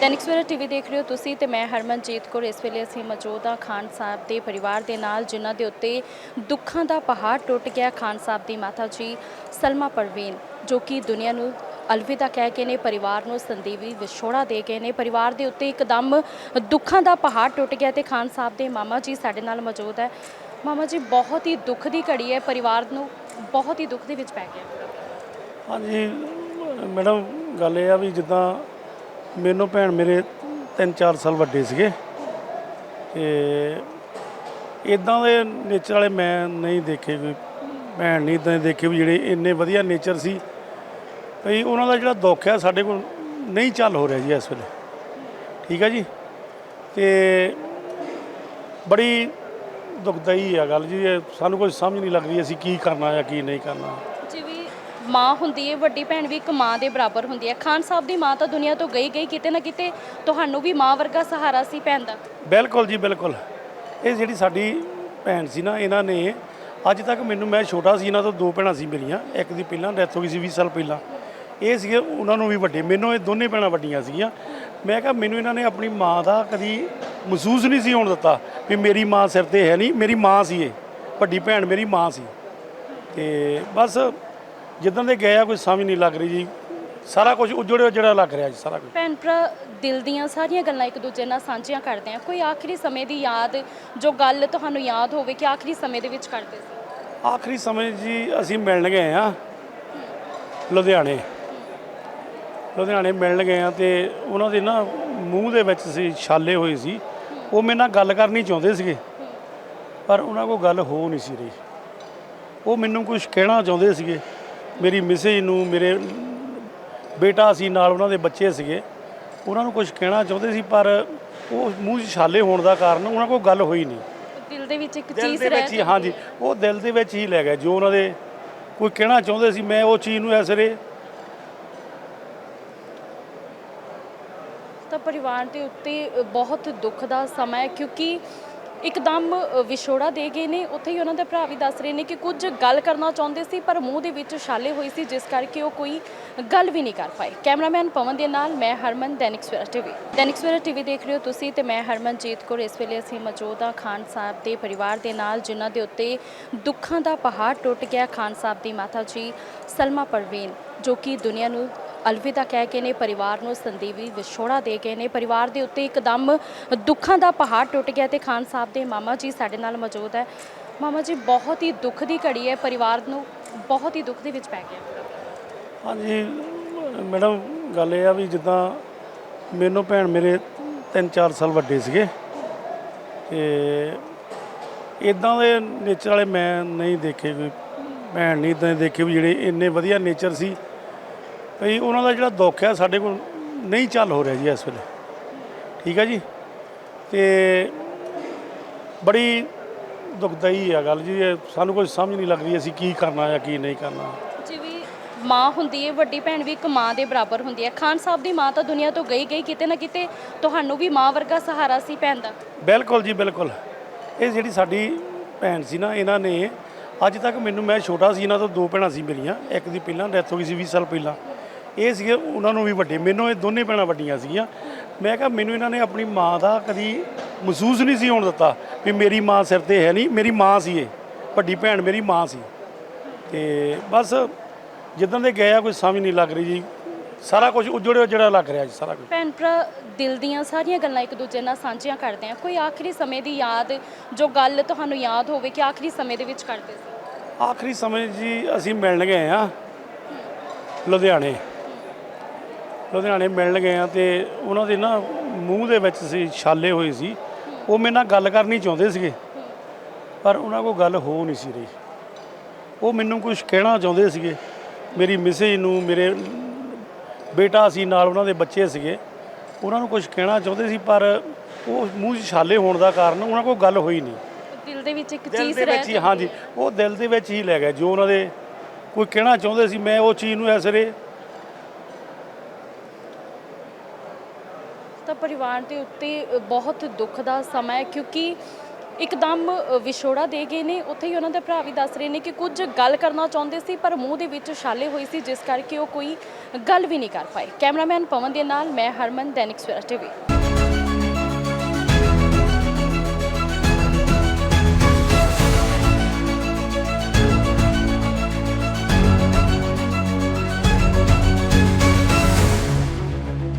ਦੈਨਿਕ Savera TV ਦੇਖ ਰਹੇ ਹੋ ਤੁਸੀਂ ਤੇ ਮੈਂ ਹਰਮਨਜੀਤ ਕੌਰ। ਇਸ ਵੇਲੇ ਅਸੀਂ ਮੌਜੂਦ ਹਾਂ ਖਾਨ ਸਾਹਿਬ ਦੇ ਪਰਿਵਾਰ ਦੇ ਨਾਲ, ਜਿਨ੍ਹਾਂ ਦੇ ਉੱਤੇ ਦੁੱਖਾਂ ਦਾ ਪਹਾੜ ਟੁੱਟ ਗਿਆ। ਖਾਨ ਸਾਹਿਬ ਦੀ ਮਾਤਾ ਜੀ ਸਲਮਾ ਪਰਵੀਨ, ਜੋ ਕਿ ਦੁਨੀਆ ਨੂੰ ਅਲਵਿਦਾ ਕਹਿ ਕੇ ਨੇ, ਪਰਿਵਾਰ ਨੂੰ ਸੰਦੀਵੀ ਵਿਛੋੜਾ ਦੇ ਗਏ ਨੇ। ਪਰਿਵਾਰ ਦੇ ਉੱਤੇ ਇੱਕਦਮ ਦੁੱਖਾਂ ਦਾ ਪਹਾੜ ਟੁੱਟ ਗਿਆ ਤੇ ਖਾਨ ਸਾਹਿਬ ਦੇ ਮਾਮਾ ਜੀ ਸਾਡੇ ਨਾਲ ਮੌਜੂਦ ਹੈ। ਮਾਮਾ ਜੀ, ਬਹੁਤ ਹੀ ਦੁੱਖ ਦੀ ਘੜੀ ਹੈ। ਪਰਿਵਾਰ ਨੂੰ ਬਹੁਤ ਹੀ ਦੁੱਖ ਦੇ ਵਿੱਚ ਪੈ ਗਿਆ। ਹਾਂਜੀ, ਮੈਡਮ, ਗੱਲ ਇਹ ਆ ਵੀ ਜਿੱਦਾਂ ਮੈਨੂੰ ਭੈਣ ਮੇਰੇ 3-4 ਸਾਲ ਵੱਡੇ ਸੀਗੇ ਤੇ ਇਦਾਂ ਦੇ ਨੇਚਰ ਵਾਲੇ ਮੈਂ ਨਹੀਂ ਦੇਖੇ ਕੋਈ ਭੈਣ ਨਹੀਂ ਇਦਾਂ ਦੇਖੇ ਵੀ ਜਿਹੜੇ ਇੰਨੇ ਵਧੀਆ ਨੇਚਰ ਸੀ। ਭਈ ਉਹਨਾਂ ਦਾ ਜਿਹੜਾ ਦੁੱਖ ਹੈ ਸਾਡੇ ਕੋਲ ਨਹੀਂ ਚੱਲ ਹੋ ਰਿਹਾ ਜੀ ਇਸ ਵੇਲੇ। ਠੀਕ ਹੈ ਜੀ? ਤੇ ਬੜੀ ਦੁਖਦਾਈ ਆ ਗੱਲ ਜੀ ਸਾਨੂੰ ਕੋਈ ਸਮਝ ਨਹੀਂ ਲੱਗ ਰਹੀ ਅਸੀਂ ਕੀ ਕਰਨਾ ਜਾਂ ਕੀ ਨਹੀਂ ਕਰਨਾ। ਮਾਂ ਹੁੰਦੀ ਹੈ ਵੱਡੀ ਭੈਣ ਵੀ ਇੱਕ ਮਾਂ ਦੇ ਬਰਾਬਰ ਹੁੰਦੀ ਹੈ ਖਾਨ ਸਾਹਿਬ ਦੀ ਮਾਂ ਤਾਂ ਦੁਨੀਆ ਤੋਂ ਗਈ ਗਈ ਕਿਤੇ ਨਾ ਕਿਤੇ ਤੁਹਾਨੂੰ ਵੀ ਮਾਂ ਵਰਗਾ ਸਹਾਰਾ ਸੀ ਭੈਣ ਦਾ। ਬਿਲਕੁਲ ਜੀ, ਬਿਲਕੁਲ। ਇਹ ਜਿਹੜੀ ਸਾਡੀ ਭੈਣ ਸੀ ਨਾ, ਇਹਨਾਂ ਨੇ ਅੱਜ ਤੱਕ ਮੈਨੂੰ, ਮੈਂ ਛੋਟਾ ਸੀ, ਇਹਨਾਂ ਤੋਂ ਦੋ ਭੈਣਾਂ ਸੀ ਮੇਰੀਆਂ। ਇੱਕ ਦੀ ਪਹਿਲਾਂ ਡੈਥ ਹੋ ਗਈ ਸੀ 20 ਸਾਲ ਪਹਿਲਾਂ। ਇਹ ਸੀਗੇ ਉਹਨਾਂ ਨੂੰ ਵੀ ਵੱਡੇ। ਮੈਨੂੰ ਇਹ ਦੋਨੇ ਭੈਣਾਂ ਵੱਡੀਆਂ ਸੀਗੀਆਂ। ਮੈਂ ਕਿਹਾ ਮੈਨੂੰ ਇਹਨਾਂ ਨੇ ਆਪਣੀ ਮਾਂ ਦਾ ਕਦੀ ਮਹਿਸੂਸ ਨਹੀਂ ਸੀ ਹੋਣ ਦਿੱਤਾ ਵੀ ਮੇਰੀ ਮਾਂ ਸਿਰ ਤੇ ਹੈ ਨਹੀਂ। ਮੇਰੀ ਮਾਂ ਸੀ ਇਹ। ਵੱਡੀ ਭੈਣ ਮੇਰੀ ਮਾਂ ਸੀ। ਤੇ ਬਸ ਜਿੱਦਾਂ ਦੇ ਗਏ ਆ ਕੋਈ ਸਮਝ ਨਹੀਂ ਲੱਗ ਰਹੀ ਜੀ। ਸਾਰਾ ਕੁਝ ਉਜੜਿਆ ਜਿਹੜਾ ਲੱਗ ਰਿਹਾ ਜੀ ਸਾਰਾ ਕੁਝ ਭੈਣ ਭਰਾ ਦਿਲ ਦੀਆਂ ਸਾਰੀਆਂ ਗੱਲਾਂ ਇੱਕ ਦੂਜੇ ਨਾਲ ਸਾਂਝੀਆਂ ਕਰਦੇ ਆ। ਕੋਈ ਆਖਰੀ ਸਮੇਂ ਦੀ ਯਾਦ ਜੋ ਗੱਲ ਤੁਹਾਨੂੰ ਯਾਦ ਹੋਵੇ ਕਿ ਆਖਰੀ ਸਮੇਂ ਦੇ ਵਿੱਚ ਕਰਦੇ ਸੀ? ਆਖਰੀ ਸਮੇਂ ਜੀ ਅਸੀਂ ਮਿਲਣ ਗਏ ਆ ਲੁਧਿਆਣੇ। ਲੁਧਿਆਣੇ ਮਿਲਣ ਗਏ ਆ ਤੇ ਉਹਨਾਂ ਦੇ ਨਾ ਮੂੰਹ ਦੇ ਵਿੱਚ ਸੀ ਛਾਲੇ ਹੋਏ ਸੀ। ਉਹ ਮੇਰੇ ਨਾਲ ਗੱਲ ਕਰਨੀ ਚਾਹੁੰਦੇ ਸੀਗੇ ਪਰ ਉਹਨਾਂ ਕੋਲ ਗੱਲ ਹੋ ਨਹੀਂ ਸੀ ਰਹੀ। ਉਹ ਮੈਨੂੰ ਕੁਝ ਕਹਿਣਾ ਚਾਹੁੰਦੇ ਸੀਗੇ। ਮੇਰੀ ਮਿਸੇਜ ਨੂੰ ਮੇਰੇ ਬੇਟਾ ਸੀ ਨਾਲ ਉਹਨਾਂ ਦੇ ਬੱਚੇ ਸੀਗੇ। ਉਹਨਾਂ ਨੂੰ ਕੁਝ ਕਹਿਣਾ ਚਾਹੁੰਦੇ ਸੀ ਪਰ ਉਹ ਮੂੰਹ 'ਚ ਛਾਲੇ ਹੋਣ ਦਾ ਕਾਰਨ ਉਹਨਾਂ ਕੋਲ ਗੱਲ ਹੋਈ ਨਹੀਂ। ਦਿਲ ਦੇ ਵਿੱਚ ਇੱਕ ਦਿਲ ਚੀਜ਼ ਦੇ ਰਹਿ ਹੀ ਹਾਂਜੀ ਉਹ ਦਿਲ ਦੇ ਵਿੱਚ ਹੀ ਲੈ ਗਏ ਜੋ ਉਹਨਾਂ ਦੇ ਕੋਈ ਕਹਿਣਾ ਚਾਹੁੰਦੇ ਸੀ ਮੈਂ ਉਹ ਚੀਜ਼ ਨੂੰ ਐਸਰੇ ਤਾਂ ਪਰਿਵਾਰ ਦੇ ਉੱਤੇ ਬਹੁਤ ਦੁੱਖ ਦਾ ਸਮਾਂ ਹੈ ਕਿਉਂਕਿ ਇੱਕਦਮ ਵਿਛੋੜਾ ਦੇ ਗਏ ਨੇ। ਉੱਥੇ ਹੀ ਉਹਨਾਂ ਦੇ ਭਰਾ ਵੀ ਦੱਸ ਰਹੇ ਨੇ ਕਿ ਕੁਝ ਗੱਲ ਕਰਨਾ ਚਾਹੁੰਦੇ ਸੀ, ਪਰ ਮੂੰਹ ਦੇ ਵਿੱਚ ਛਾਲੇ ਹੋਈ ਸੀ, ਜਿਸ ਕਰਕੇ ਉਹ ਕੋਈ ਗੱਲ ਵੀ ਨਹੀਂ ਕਰ ਪਾਏ। ਕੈਮਰਾਮੈਨ ਪਵਨ ਦੇ ਨਾਲ ਮੈਂ ਹਰਮਨ, ਦੈਨਿਕ ਸਵੇਰਾ ਟੀਵੀ। ਦੈਨਿਕ ਸਵੇਰਾ ਟੀਵੀ ਦੇਖ ਰਹੇ ਹੋ ਤੁਸੀਂ ਤੇ ਮੈਂ ਹਰਮਨਜੀਤ ਕੌਰ। ਇਸ ਵੇਲੇ ਅਸੀਂ ਮੌਜੂਦ ਹਾਂ ਖਾਨ ਸਾਹਿਬ ਦੇ ਪਰਿਵਾਰ ਦੇ ਨਾਲ, ਜਿਨ੍ਹਾਂ ਦੇ ਉੱਤੇ ਦੁੱਖਾਂ ਦਾ ਪਹਾੜ ਟੁੱਟ ਗਿਆ। ਖਾਨ ਸਾਹਿਬ ਦੀ ਮਾਤਾ ਜੀ ਸਲਮਾ ਪਰਵੀਨ, ਜੋ ਕਿ ਦੁਨੀਆ ਨੂੰ ਅਲਵਿਦਾ ਕਹਿ ਕੇ ਨੇ, ਪਰਿਵਾਰ ਨੂੰ ਸੰਦੀਵੀ ਵਿਛੋੜਾ ਦੇ ਗਏ ਨੇ, ਪਰਿਵਾਰ ਦੇ ਉੱਤੇ ਇੱਕਦਮ ਦੁੱਖਾਂ ਦਾ ਪਹਾੜ ਟੁੱਟ ਗਿਆ ਤੇ ਖਾਨ ਸਾਹਿਬ ਦੇ ਮਾਮਾ ਜੀ ਸਾਡੇ ਨਾਲ ਮੌਜੂਦ ਹੈ। ਮਾਮਾ ਜੀ, ਬਹੁਤ ਹੀ ਦੁੱਖ ਦੀ ਘੜੀ ਹੈ, ਪਰਿਵਾਰ ਨੂੰ ਬਹੁਤ ਹੀ ਦੁੱਖ ਦੇ ਵਿੱਚ ਪੈ ਗਿਆ। ਹਾਂਜੀ, ਮੈਡਮ, ਗੱਲ ਇਹ ਆ ਵੀ ਜਿੱਦਾਂ ਮੈਨੂੰ ਭੈਣ ਮੇਰੇ 3-4 ਸਾਲ ਵੱਡੇ ਸੀਗੇ ਤੇ ਇਦਾਂ ਦੇ ਨੇਚਰ ਵਾਲੇ ਮੈਂ ਨਹੀਂ ਦੇਖੇ ਕੋਈ ਭੈਣ ਨਹੀਂ ਇਦਾਂ ਦੇ ਦੇਖੇ ਵੀ ਜਿਹੜੇ ਇੰਨੇ ਵਧੀਆ ਨੇਚਰ ਸੀ। ਭਈ ਉਹਨਾਂ ਦਾ ਜਿਹੜਾ ਦੁੱਖ ਆ ਸਾਡੇ ਕੋਲ ਨਹੀਂ ਚੱਲ ਹੋ ਰਿਹਾ ਜੀ ਇਸ ਵੇਲੇ। ਠੀਕ ਆ ਜੀ? ਤੇ ਬੜੀ ਦੁਖਦਾਈ ਆ ਗੱਲ ਜੀ ਇਹ ਸਾਨੂੰ ਕੋਈ ਸਮਝ ਨਹੀਂ ਲੱਗ ਰਹੀ ਅਸੀਂ ਕੀ ਕਰਨਾ ਜਾਂ ਕੀ ਨਹੀਂ ਕਰਨਾ। ਜਿਵੇਂ ਮਾਂ ਹੁੰਦੀ ਹੈ ਵੱਡੀ ਭੈਣ ਵੀ ਇੱਕ ਮਾਂ ਦੇ ਬਰਾਬਰ ਹੁੰਦੀ ਹੈ ਖਾਨ ਸਾਹਿਬ ਦੀ ਮਾਂ ਤਾਂ ਦੁਨੀਆ ਤੋਂ ਗਈ ਗਈ ਕਿਤੇ ਨਾ ਕਿਤੇ ਤੁਹਾਨੂੰ ਵੀ ਮਾਂ ਵਰਗਾ ਸਹਾਰਾ ਸੀ ਭੈਣ ਦਾ। ਬਿਲਕੁਲ ਜੀ ਬਿਲਕੁਲ। ਇਹ ਜਿਹੜੀ ਸਾਡੀ ਭੈਣ ਸੀ ਨਾ ਇਹਨਾਂ ਨੇ ਅੱਜ ਤੱਕ ਮੈਨੂੰ ਮੈਂ ਛੋਟਾ ਸੀ ਇਹਨਾਂ ਤੋਂ ਦੋ ਭੈਣਾਂ ਸੀ ਮੇਰੀਆਂ। ਇੱਕ ਦੀ ਪਹਿਲਾਂ ਡੈਥ ਹੋ ਗਈ ਸੀ 20 ਸਾਲ ਪਹਿਲਾਂ। ਇਹ ਸੀਗੇ ਉਹਨਾਂ ਨੂੰ ਵੀ ਵੱਡੇ। ਮੈਨੂੰ ਇਹ ਦੋਨੇ ਭੈਣਾਂ ਵੱਡੀਆਂ ਸੀਗੀਆਂ। ਮੈਂ ਕਿਹਾ ਮੈਨੂੰ ਇਹਨਾਂ ਨੇ ਆਪਣੀ ਮਾਂ ਦਾ ਕਦੀ ਮਹਿਸੂਸ ਨਹੀਂ ਸੀ ਹੋਣ ਦਿੱਤਾ ਵੀ ਮੇਰੀ ਮਾਂ ਸਿਰ ਤੇ ਹੈ ਨਹੀਂ ਮੇਰੀ ਮਾਂ ਸੀ ਇਹ। ਵੱਡੀ ਭੈਣ ਮੇਰੀ ਮਾਂ ਸੀ। ਤੇ ਬਸ ਜਿੱਦਾਂ ਦੇ ਗਏ ਆ ਕੋਈ ਸਮਝ ਨਹੀਂ ਲੱਗ ਰਹੀ ਜੀ। ਸਾਰਾ ਕੁਝ ਉਜੜਿਆ ਜਿਹੜਾ ਲੱਗ ਰਿਹਾ ਜੀ ਸਾਰਾ ਕੁਝ। ਭੈਣ ਭਰਾ ਦਿਲ ਦੀਆਂ ਸਾਰੀਆਂ ਗੱਲਾਂ ਇੱਕ ਦੂਜੇ ਨਾਲ ਸਾਂਝੀਆਂ ਕਰਦੇ ਆ। ਕੋਈ ਆਖਰੀ ਸਮੇਂ ਦੀ ਯਾਦ ਜੋ ਗੱਲ ਤੁਹਾਨੂੰ ਯਾਦ ਹੋਵੇ ਕਿ ਆਖਰੀ ਸਮੇਂ ਦੇ ਵਿੱਚ ਕਰਦੇ ਸੀ? ਆਖਰੀ ਸਮੇਂ ਜੀ ਅਸੀਂ ਮਿਲਣ ਗਏ ਆ ਲੁਧਿਆਣੇ। ਲੁਧਿਆਣੇ ਮਿਲਣ ਗਏ ਆ ਤੇ ਉਹਨਾਂ ਦੇ ਨਾ ਮੂੰਹ ਦੇ ਵਿੱਚ ਸੀ ਛਾਲੇ ਹੋਏ ਸੀ। ਉਹ ਮੇਰੇ ਨਾਲ ਗੱਲ ਕਰਨੀ ਚਾਹੁੰਦੇ ਸੀਗੇ ਪਰ ਉਹਨਾਂ ਕੋਲ ਗੱਲ ਹੋ ਨਹੀਂ ਸੀ ਰਹੀ। ਉਹ ਮੈਨੂੰ ਕੁਝ ਕਹਿਣਾ ਚਾਹੁੰਦੇ ਸੀਗੇ। ਮੇਰੀ ਮਿਸੇਜ ਨੂੰ ਮੇਰੇ ਬੇਟਾ ਸੀ ਨਾਲ ਉਹਨਾਂ ਦੇ ਬੱਚੇ ਸੀਗੇ। ਉਹਨਾਂ ਨੂੰ ਕੁਝ ਕਹਿਣਾ ਚਾਹੁੰਦੇ ਸੀ ਪਰ ਉਹ ਮੂੰਹ 'ਚ ਛਾਲੇ ਹੋਣ ਦਾ ਕਾਰਨ ਉਹਨਾਂ ਕੋਲ ਗੱਲ ਹੋਈ ਨਹੀਂ। ਦਿਲ ਦੇ ਵਿੱਚ ਇੱਕ ਦਿਲ ਚੀਜ਼ ਦੇ ਵਿੱਚ ਹੀ ਹਾਂਜੀ। ਉਹ ਦਿਲ ਦੇ ਵਿੱਚ ਹੀ ਲੈ ਗਏ। ਜੋ ਉਹਨਾਂ ਦੇ ਕੋਈ ਕਹਿਣਾ ਚਾਹੁੰਦੇ ਸੀ ਮੈਂ ਉਹ ਚੀਜ਼ ਨੂੰ ਐਸਰੇ ਤਾਂ ਪਰਿਵਾਰ ਦੇ ਉੱਤੇ ਬਹੁਤ ਦੁੱਖ ਦਾ ਸਮਾਂ ਹੈ ਕਿਉਂਕਿ ਇੱਕਦਮ ਵਿਛੋੜਾ ਦੇ ਗਏ ਨੇ। ਉੱਥੇ ਹੀ ਉਹਨਾਂ ਦੇ ਭਰਾ ਵੀ ਦੱਸ ਰਹੇ ਨੇ ਕਿ ਕੁਝ ਗੱਲ ਕਰਨਾ ਚਾਹੁੰਦੇ ਸੀ, ਪਰ ਮੂੰਹ ਦੇ ਵਿੱਚ ਛਾਲੇ ਹੋਈ ਸੀ, ਜਿਸ ਕਰਕੇ ਉਹ ਕੋਈ ਗੱਲ ਵੀ ਨਹੀਂ ਕਰ ਪਾਏ। ਕੈਮਰਾਮੈਨ ਪਵਨ ਦੇ ਨਾਲ, ਮੈਂ ਹਰਮਨ, ਦੈਨਿਕ ਸਵੇਰਾ ਟੀਵੀ।